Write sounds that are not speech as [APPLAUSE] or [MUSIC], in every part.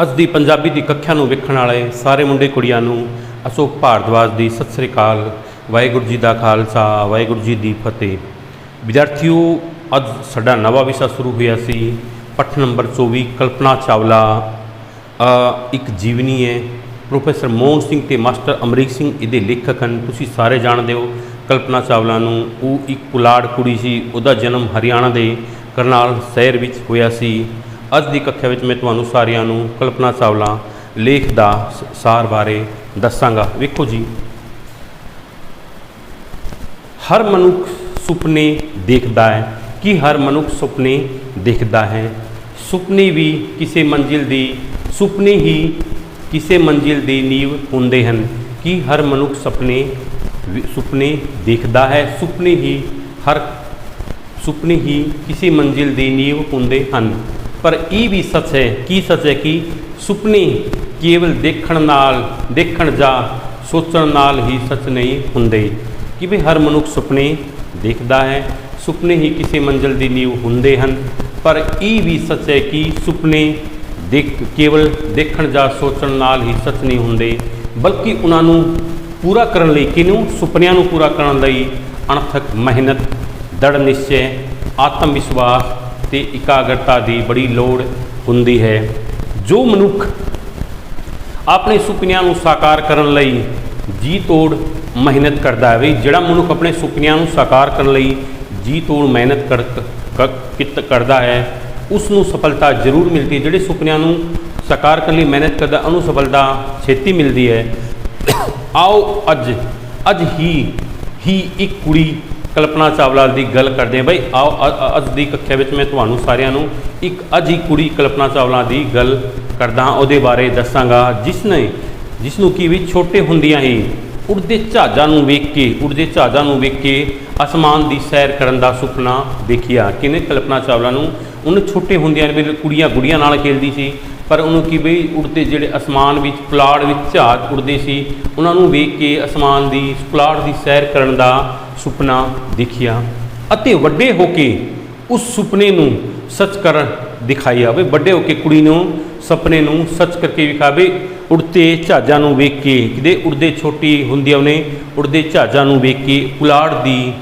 ਅੱਜ ਦੀ ਪੰਜਾਬੀ ਦੀ ਕੱਖਿਆ ਨੂੰ ਵੇਖਣ ਵਾਲੇ ਸਾਰੇ ਮੁੰਡੇ ਕੁੜੀਆਂ ਨੂੰ ਅਸ਼ੋਕ ਭਾਰਦਵਾਜ ਦੀ ਸਤਿ ਸ੍ਰੀ ਅਕਾਲ, ਵਾਹਿਗੁਰੂ ਜੀ ਦਾ ਖਾਲਸਾ, ਵਾਹਿਗੁਰੂ ਜੀ ਦੀ ਫਤਿਹ। ਵਿਦਿਆਰਥੀਓ, ਅੱਜ ਸਾਡਾ ਨਵਾਂ ਵਿਸ਼ਾ ਸ਼ੁਰੂ ਹੋਇਆ ਸੀ, ਪੱਠ ਨੰਬਰ 24 ਕਲਪਨਾ ਚਾਵਲਾ। ਇੱਕ ਜੀਵਨੀ ਹੈ। ਪ੍ਰੋਫੈਸਰ ਮੋਹਨ ਸਿੰਘ ਤੇ ਮਾਸਟਰ ਅਮਰੀਕ ਸਿੰਘ, ਇਹਦੇ ਲੇਖਕ ਹਨ। ਤੁਸੀਂ ਸਾਰੇ ਜਾਣਦੇ ਹੋ ਕਲਪਨਾ ਚਾਵਲਾ ਨੂੰ। ਉਹ ਇੱਕ ਪੁਲਾੜ ਕੁੜੀ ਸੀ, ਉਹਦਾ ਜਨਮ ਹਰਿਆਣਾ ਦੇ ਕਰਨਾਲ ਸ਼ਹਿਰ ਵਿੱਚ ਹੋਇਆ ਸੀ। ਅੱਜ ਦੀ ਕੱਖਿਆ ਵਿੱਚ ਮੈਂ ਤੁਹਾਨੂੰ ਸਾਰਿਆਂ ਨੂੰ ਕਲਪਨਾ ਚਾਵਲਾ ਲੇਖ ਦਾ ਸਾਰ ਬਾਰੇ ਦੱਸਾਂਗਾ। ਵੇਖੋ ਜੀ। ਹਰ ਮਨੁੱਖ ਸੁਪਨੇ ਦੇਖਦਾ ਹੈ। ਕਿ ਹਰ ਮਨੁੱਖ ਸੁਪਨੇ ਦੇਖਦਾ ਹੈ? ਸੁਪਨੇ ਵੀ ਕਿਸੇ ਮੰਜ਼ਿਲ ਦੀ, ਸੁਪਨੇ ਹੀ ਕਿਸੇ ਮੰਜ਼ਿਲ ਦੀ ਨੀਂਵ ਹੁੰਦੇ ਹਨ। ਕਿ ਹਰ ਮਨੁੱਖ ਸੁਪਨੇ ਸੁਪਨੇ ਦੇਖਦਾ ਹੈ? ਸੁਪਨੇ ਹੀ ਹਰ, ਸੁਪਨੇ ਹੀ ਕਿਸੇ ਮੰਜ਼ਿਲ ਦੀ ਨੀਂਵ ਹੁੰਦੇ ਹਨ। ਪਰ ਇਹ ਵੀ ਸੱਚ ਹੈ, ਕੀ ਸੱਚ ਹੈ ਕਿ ਸੁਪਨੇ ਕੇਵਲ ਦੇਖਣ ਨਾਲ, ਦੇਖਣ ਜਾਂ ਸੋਚਣ ਨਾਲ ਹੀ ਸੱਚ ਨਹੀਂ ਹੁੰਦੇ। ਕਿ ਵੀ ਹਰ ਮਨੁੱਖ ਸੁਪਨੇ ਦੇਖਦਾ ਹੈ, ਸੁਪਨੇ ਹੀ ਕਿਸੇ ਮੰਜ਼ਿਲ ਦੀ ਨੀਂਵ ਹੁੰਦੇ ਹਨ, ਪਰ ਇਹ ਵੀ ਸੱਚ ਹੈ ਕਿ ਸੁਪਨੇ ਦੇਖ, ਕੇਵਲ ਦੇਖਣ ਜਾਂ ਸੋਚਣ ਨਾਲ ਹੀ ਸੱਚ ਨਹੀਂ ਹੁੰਦੇ, ਬਲਕਿ ਉਹਨਾਂ ਨੂੰ ਪੂਰਾ ਕਰਨ ਲਈ ਕਿਨੂੰ ਸੁਪਨਿਆਂ ਨੂੰ ਪੂਰਾ ਕਰਨ ਲਈ ਅਣਥਕ ਮਿਹਨਤ ਦੜ ਨਿਸ਼ਚੈ ਆਤਮ ਵਿਸ਼ਵਾਸ ਤੇ ਇਕਾਗਰਤਾ ਦੀ ਬੜੀ ਲੋੜ ਹੁੰਦੀ ਹੈ। ਜੋ ਮਨੁੱਖ ਆਪਣੇ ਸੁਪਨਿਆਂ ਨੂੰ ਸਾਕਾਰ ਕਰਨ ਲਈ ਜੀ ਤੋੜ ਮਿਹਨਤ ਕਰਦਾ ਹੈ, ਵੀ ਜਿਹੜਾ ਮਨੁੱਖ ਆਪਣੇ ਸੁਪਨਿਆਂ ਨੂੰ ਸਾਕਾਰ ਕਰਨ ਲਈ ਜੀ ਤੋੜ ਮਿਹਨਤ ਕਰ, ਕ- ਕਿਤ ਕਰਦਾ ਹੈ ਉਸ ਨੂੰ ਸਫਲਤਾ ਜ਼ਰੂਰ ਮਿਲਦੀ ਹੈ। ਜਿਹੜੇ ਸੁਪਨਿਆਂ ਨੂੰ ਸਾਕਾਰ ਕਰਨ ਲਈ ਮਿਹਨਤ ਕਰਦਾ, ਉਹਨੂੰ ਸਫਲਤਾ ਛੇਤੀ ਮਿਲਦੀ ਹੈ। [COUGHS] ਆਓ ਅੱਜ ਅੱਜ ਹੀ ਹੀ ਇੱਕ ਕੁੜੀ ਕਲਪਨਾ ਚਾਵਲਾ ਦੀ ਗੱਲ ਕਰਦੇ ਹਾਂ। ਬਈ, ਆਓ ਅੱਜ ਦੀ ਕੱਖਿਆ ਵਿੱਚ ਮੈਂ ਤੁਹਾਨੂੰ ਸਾਰਿਆਂ ਨੂੰ ਇੱਕ ਅੱਜ ਕੁੜੀ ਕਲਪਨਾ ਚਾਵਲਾ ਦੀ ਗੱਲ ਕਰਦਾ ਉਹਦੇ ਬਾਰੇ ਦੱਸਾਂਗਾ। ਜਿਸ ਨੇ, ਜਿਸ ਨੂੰ ਕਿ ਵੀ ਛੋਟੇ ਹੁੰਦਿਆਂ ਹੀ ਉੜਦੇ ਜਹਾਜ਼ਾਂ ਨੂੰ ਵੇਖ ਕੇ, ਉੜਦੇ ਜਹਾਜ਼ਾਂ ਨੂੰ ਵੇਖ ਕੇ ਅਸਮਾਨ ਦੀ ਸੈਰ ਕਰਨ ਦਾ ਸੁਪਨਾ ਦੇਖਿਆ। ਕਿਨੇ ਕਲਪਨਾ ਚਾਵਲਾ ਨੂੰ? ਉਹਨੇ ਛੋਟੇ ਹੁੰਦਿਆਂ ਵੀ ਕੁੜੀਆਂ ਗੁੜੀਆਂ ਨਾਲ ਖੇਲਦੀ ਸੀ। ਪਰ ਉਹਨੂੰ ਕੀ ਬਈ ਉੜਦੇ ਜਿਹੜੇ ਅਸਮਾਨ ਵਿੱਚ, ਪੁਲਾੜ ਵਿੱਚ ਜਹਾਜ਼ ਉੜਦੇ ਸੀ, ਉਹਨਾਂ ਨੂੰ ਵੇਖ ਕੇ ਅਸਮਾਨ ਦੀ, ਪੁਲਾੜ ਦੀ ਸੈਰ ਕਰਨ ਦਾ ਸੁਪਨਾ ਦੇਖਿਆ। ਅਤੇ ਵੱਡੇ ਹੋ ਕੇ ਉਸ ਸੁਪਨੇ ਨੂੰ ਸੱਚ ਕਰ ਦਿਖਾਇਆ ਵੀ ਵੱਡੇ ਹੋ ਕੇ ਕੁੜੀ ਨੂੰ ਸੁਪਨੇ ਨੂੰ ਸੱਚ ਕਰਕੇ ਵਿਖਾਵੇ ਉੜਤੇ ਜਹਾਜ਼ਾਂ ਨੂੰ ਵੇਖ ਕੇ, ਕਿਤੇ ਉੜਦੇ ਛੋਟੀ ਹੁੰਦੀ ਉਹਨੇ ਉੜਦੇ ਜਹਾਜ਼ਾਂ ਨੂੰ ਵੇਖ ਕੇ ਪੁਲਾੜ ਦੀ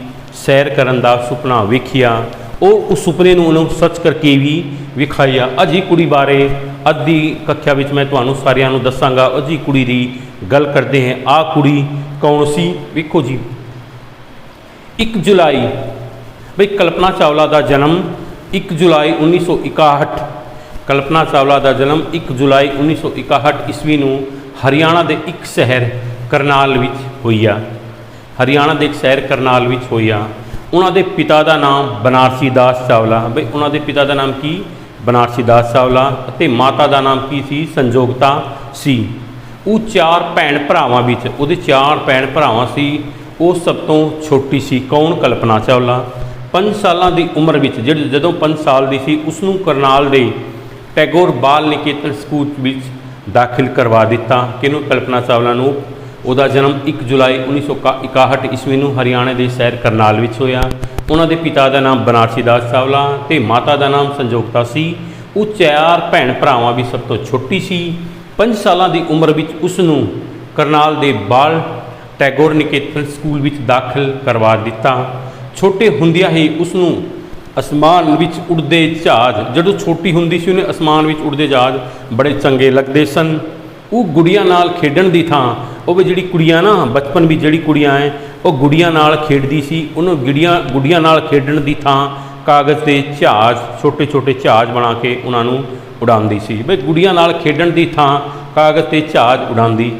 ਸੈਰ ਕਰਨ ਦਾ ਸੁਪਨਾ ਵੇਖਿਆ। ਉਹ ਉਸ ਸੁਪਨੇ ਨੂੰ ਉਹਨੂੰ ਸੱਚ ਕਰਕੇ ਵੀ ਵਿਖਾਇਆ। ਅਜੀ ਕੁੜੀ ਬਾਰੇ ਅੱਜ ਦੀ ਕੱਖਿਆ ਵਿੱਚ ਮੈਂ ਤੁਹਾਨੂੰ ਸਾਰਿਆਂ ਨੂੰ ਦੱਸਾਂਗਾ ਅਜੀ ਕੁੜੀ ਦੀ ਗੱਲ ਕਰਦੇ ਹਾਂ। ਆ ਕੁੜੀ ਕੌਣ ਸੀ? ਵੇਖੋ ਜੀ। 1 ਜੁਲਾਈ, ਬਈ ਕਲਪਨਾ ਚਾਵਲਾ ਦਾ ਜਨਮ 1 ਜੁਲਾਈ 1961 ਕਲਪਨਾ ਚਾਵਲਾ ਦਾ ਜਨਮ 1 ਜੁਲਾਈ 1961 ਈਸਵੀ ਨੂੰ ਹਰਿਆਣਾ ਦੇ ਇੱਕ ਸ਼ਹਿਰ ਕਰਨਾਲ ਵਿੱਚ ਹੋਇਆ ਹਰਿਆਣਾ ਦੇ ਇੱਕ ਸ਼ਹਿਰ ਕਰਨਾਲ ਵਿੱਚ ਹੋਇਆ ਉਹਨਾਂ ਦੇ ਪਿਤਾ ਦਾ ਨਾਮ ਬਨਾਰਸੀ ਦਾਸ ਚਾਵਲਾ। ਬਈ ਉਹਨਾਂ ਦੇ ਪਿਤਾ ਦਾ ਨਾਮ ਕੀ? ਬਨਾਰਸੀ ਦਾਸ ਚਾਵਲਾ ਅਤੇ ਮਾਤਾ ਦਾ ਨਾਮ ਕੀ ਸੀ? ਸੰਜੋਗਤਾ ਸੀ। ਉਹ ਚਾਰ ਭੈਣ ਭਰਾਵਾਂ ਵਿੱਚ, ਉਹਦੇ ਚਾਰ ਭੈਣ ਭਰਾਵਾਂ ਸੀ। ਉਹ ਸਭ ਤੋਂ ਛੋਟੀ ਸੀ। ਕੌਣ? ਕਲਪਨਾ ਚਾਵਲਾ 5 ਸਾਲਾਂ ਦੀ ਉਮਰ ਵਿੱਚ ਜਦੋਂ 5 ਸਾਲ ਦੀ ਸੀ ਉਸ ਨੂੰ ਕਰਨਾਲ ਦੇ ਟੈਗੋਰ ਬਾਲ ਨਿਕੇਤਨ ਸਕੂਲ ਵਿੱਚ ਦਾਖਲ ਕਰਵਾ ਦਿੱਤਾ। ਕਿਹਨੂੰ? ਕਲਪਨਾ ਚਾਵਲਾ ਨੂੰ। ਉਹਦਾ ਜਨਮ 1 ਜੁਲਾਈ 1961 ਈਸਵੀ ਨੂੰ ਹਰਿਆਣਾ ਦੇ ਸ਼ਹਿਰ ਕਰਨਾਲ ਵਿੱਚ ਹੋਇਆ। ਉਹਨਾਂ ਦੇ ਪਿਤਾ ਦਾ ਨਾਮ ਬਨਾਰਸੀ ਦਾਸ ਚਾਵਲਾ ਤੇ ਮਾਤਾ ਦਾ ਨਾਮ ਸੰਜੋਗਤਾ ਸੀ। ਉਹ ਚਾਰ ਭੈਣ ਭਰਾਵਾਂ ਵੀ ਸਭ ਤੋਂ ਛੋਟੀ ਸੀ। 5 ਸਾਲਾਂ ਦੀ ਉਮਰ ਵਿੱਚ ਉਸ ਨੂੰ ਕਰਨਾਲ ਦੇ ਬਾਲ ਟੈਗੋਰ ਨਿਕੇਤਨ ਸਕੂਲ ਵਿੱਚ ਦਾਖਲ ਕਰਵਾ ਦਿੱਤਾ। ਛੋਟੇ ਹੁੰਦਿਆਂ ਹੀ ਉਸ ਨੂੰ ਅਸਮਾਨ ਵਿੱਚ ਉੱਡਦੇ ਜਹਾਜ਼, ਜਦੋਂ ਛੋਟੀ ਹੁੰਦੀ ਸੀ ਉਹਨੇ ਅਸਮਾਨ ਵਿੱਚ ਉੱਡਦੇ ਜਹਾਜ਼ ਬੜੇ ਚੰਗੇ ਲੱਗਦੇ ਸਨ। ਉਹ ਗੁੜੀਆਂ ਨਾਲ ਖੇਡਣ ਦੀ ਥਾਂ, ਉਹ ਵੀ ਜਿਹੜੀ ਕੁੜੀਆਂ ਨਾ, ਬਚਪਨ ਵਿੱਚ ਜਿਹੜੀ ਕੁੜੀਆਂ ਐ ਉਹ ਗੁੜੀਆਂ ਨਾਲ ਖੇਡਦੀ ਸੀ, ਉਹਨੂੰ ਗੁੜੀਆਂ ਗੁੜੀਆਂ ਨਾਲ ਖੇਡਣ ਦੀ ਥਾਂ ਕਾਗਜ਼ 'ਤੇ ਜਹਾਜ਼ ਛੋਟੇ ਛੋਟੇ ਜਹਾਜ਼ ਬਣਾ ਕੇ ਉਹਨਾਂ ਨੂੰ ਉਡਾਉਂਦੀ ਸੀ। ਬਈ ਗੁੜੀਆਂ ਨਾਲ ਖੇਡਣ ਦੀ ਥਾਂ ਕਾਗਜ਼ ਤੇ ਜਹਾਜ਼ ਉਡਾਉਂਦੀ।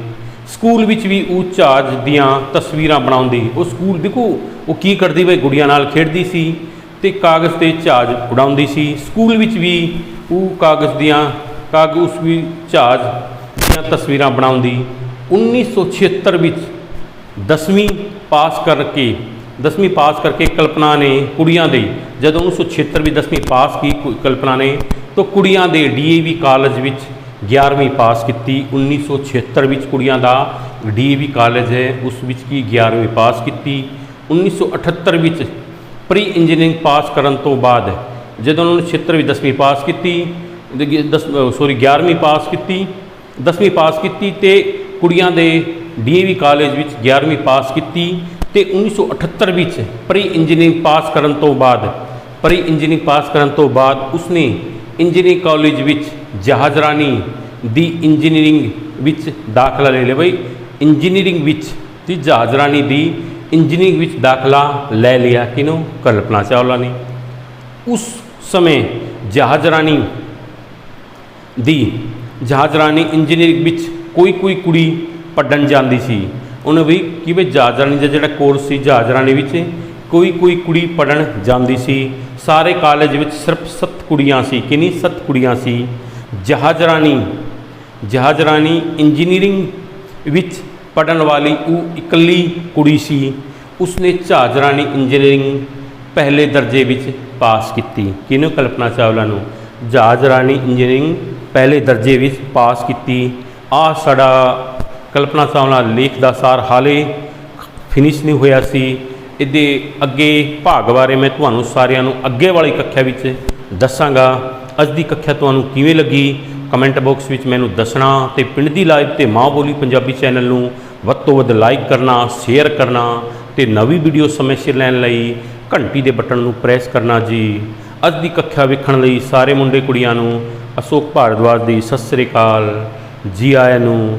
ਸਕੂਲ ਵਿੱਚ ਵੀ ਉਹ ਜਹਾਜ਼ ਦੀਆਂ ਤਸਵੀਰਾਂ ਬਣਾਉਂਦੀ। ਉਹ ਸਕੂਲ ਦੇਖੋ, ਉਹ ਕੀ ਕਰਦੀ ਬਈ, ਗੁੜੀਆਂ ਨਾਲ ਖੇਡਦੀ ਸੀ ਤੇ ਕਾਗਜ਼ ਤੇ ਜਹਾਜ਼ ਉਡਾਉਂਦੀ ਸੀ। ਸਕੂਲ ਵਿੱਚ ਵੀ ਉਹ ਕਾਗਜ਼ ਦੀਆਂ, ਕਾਗਜ਼ ਉਸ ਵੀ ਜਹਾਜ਼ ਦੀਆਂ ਤਸਵੀਰਾਂ ਬਣਾਉਂਦੀ। 1976 ਵਿੱਚ 10ਵੀਂ ਪਾਸ ਕਰਕੇ 10ਵੀਂ ਪਾਸ ਕਰਕੇ ਕਲਪਨਾ ਨੇ ਕੁੜੀਆਂ ਦੇ, ਜਦੋਂ 1976 ਵਿੱਚ 10ਵੀਂ ਪਾਸ ਕੀ ਕੁ- ਕਲਪਨਾ ਨੇ, ਤਾਂ ਕੁੜੀਆਂ ਦੇ ਡੀਏਵੀ ਕਾਲਜ ਵਿੱਚ 11ਵੀਂ ਪਾਸ ਕੀਤੀ। 1976 ਵਿੱਚ ਕੁੜੀਆਂ ਦਾ ਡੀਏਵੀ ਕਾਲਜ ਹੈ, ਉਸ ਵਿੱਚ ਕੀ 11ਵੀਂ ਪਾਸ ਕੀਤੀ। 1978 ਵਿੱਚ ਪ੍ਰੀ ਇੰਜੀਨੀਅਰਿੰਗ ਪਾਸ ਕਰਨ ਤੋਂ ਬਾਅਦ, ਜਦੋਂ ਉਹਨਾਂ ਨੇ 76 ਵਿੱਚ 10ਵੀਂ ਪਾਸ ਕੀਤੀ ਸੋਰੀ 11ਵੀਂ ਪਾਸ ਕੀਤੀ 10ਵੀਂ ਪਾਸ ਕੀਤੀ ਤੇ ਕੁੜੀਆਂ ਦੇ ਡੀਏਵੀ ਕਾਲਜ ਵਿੱਚ 11ਵੀਂ ਪਾਸ ਕੀਤੀ ਤੇ 1978 ਵਿੱਚ ਪ੍ਰੀ ਇੰਜੀਨੀਅਰਿੰਗ ਪਾਸ ਕਰਨ ਤੋਂ ਬਾਅਦ ਪ੍ਰੀ ਇੰਜੀਨੀਅਰਿੰਗ ਪਾਸ ਕਰਨ ਤੋਂ ਬਾਅਦ ਉਸਨੇ ਇੰਜੀਨੀਅਰਿੰਗ ਕਾਲਜ ਵਿੱਚ ਜਹਾਜ਼ਰਾਨੀ ਦੀ ਇੰਜੀਨੀਅਰਿੰਗ ਵਿੱਚ ਦਾਖਲਾ ਲੈ ਲਿਆ ਬਈ। ਇੰਜੀਨੀਅਰਿੰਗ ਵਿੱਚ ਦੀ ਜਹਾਜ਼ਰਾਨੀ ਦੀ ਇੰਜੀਨੀਅਰਿੰਗ ਵਿੱਚ ਦਾਖਲਾ ਲੈ ਲਿਆ ਕਿਨੂੰ ਕਲਪਨਾ ਚਾਵਲਾ ਨੇ। ਉਸ ਸਮੇਂ ਜਹਾਜ਼ਰਾਨੀ ਦੀ ਜਹਾਜ਼ਰਾਨੀ ਇੰਜੀਨੀਅਰਿੰਗ ਵਿੱਚ ਕੋਈ ਕੋਈ ਕੁੜੀ ਪੜ੍ਹਨ ਜਾਂਦੀ ਸੀ। ਉਹਨੇ ਵੀ ਕਿਵੇਂ ਵੀ ਜਹਾਜ਼ਰਾਨੀ ਦਾ ਜਿਹੜਾ ਕੋਰਸ ਸੀ ਜਹਾਜ਼ਰਾਨੀ ਵਿੱਚ ਕੋਈ ਕੋਈ ਕੁੜੀ ਪੜ੍ਹਨ ਜਾਂਦੀ ਸੀ। ਸਾਰੇ ਕਾਲਜ ਵਿੱਚ ਸਿਰਫ ਸੱਤ ਕੁੜੀਆਂ ਸੀ ਕਿੰਨੀ ਸੱਤ ਕੁੜੀਆਂ ਸੀ। ਜਹਾਜ਼ਰਾਨੀ ਜਹਾਜ਼ਰਾਨੀ ਇੰਜੀਨੀਅਰਿੰਗ ਵਿੱਚ ਪੜ੍ਹਨ ਵਾਲੀ ਉਹ ਇਕੱਲੀ ਕੁੜੀ ਸੀ। ਉਸਨੇ ਜਹਾਜ਼ਰਾਨੀ ਇੰਜੀਨੀਅਰਿੰਗ ਪਹਿਲੇ ਦਰਜੇ ਵਿੱਚ ਪਾਸ ਕੀਤੀ। ਕਿਹਨੂੰ ਕਲਪਨਾ ਚਾਵਲਾ ਨੂੰ? ਜਹਾਜ਼ਰਾਨੀ ਇੰਜੀਨੀਅਰਿੰਗ ਪਹਿਲੇ ਦਰਜੇ ਵਿੱਚ ਪਾਸ ਕੀਤੀ। ਆ ਸਾਡਾ ਕਲਪਨਾ ਚਾਵਲਾ ਲੇਖ ਦਾ ਸਾਰ ਹਾਲੇ ਫਿਨਿਸ਼ ਨਹੀਂ ਹੋਇਆ ਸੀ। ਇਹਦੇ ਅੱਗੇ ਭਾਗ ਬਾਰੇ ਮੈਂ ਤੁਹਾਨੂੰ ਸਾਰਿਆਂ ਨੂੰ ਅੱਗੇ ਵਾਲੀ ਕੱਖਿਆ ਵਿੱਚ ਦੱਸਾਂਗਾ। ਅੱਜ ਦੀ ਕੱਖਿਆ ਤੁਹਾਨੂੰ ਕਿਵੇਂ ਲੱਗੀ? ਕਮੈਂਟ ਬਾਕਸ ਵਿੱਚ ਮੈਨੂੰ ਦੱਸਣਾ ਤੇ ਪਿੰਡ ਦੀ ਲਾਈਵ ਤੇ ਮਾਂ ਬੋਲੀ ਪੰਜਾਬੀ ਚੈਨਲ ਨੂੰ ਵੱਧ ਤੋਂ ਵੱਧ ਲਾਈਕ ਕਰਨਾ ਸ਼ੇਅਰ ਕਰਨਾ ਤੇ ਨਵੀਂ ਵੀਡੀਓ ਸਮੇਂ ਸਿਰ ਲੈਣ ਲਈ ਘੰਟੀ ਦੇ ਬਟਨ ਨੂੰ ਪ੍ਰੈਸ ਕਰਨਾ ਜੀ। ਅੱਜ ਦੀ ਕੱਖਿਆ ਵੇਖਣ ਲਈ ਸਾਰੇ ਮੁੰਡੇ ਕੁੜੀਆਂ ਨੂੰ ਅਸ਼ੋਕ ਭਾਰਦਵਾਜ ਦੀ ਸਤਿ ਸ੍ਰੀ ਅਕਾਲ। ਜੀ ਆਇਆਂ ਨੂੰ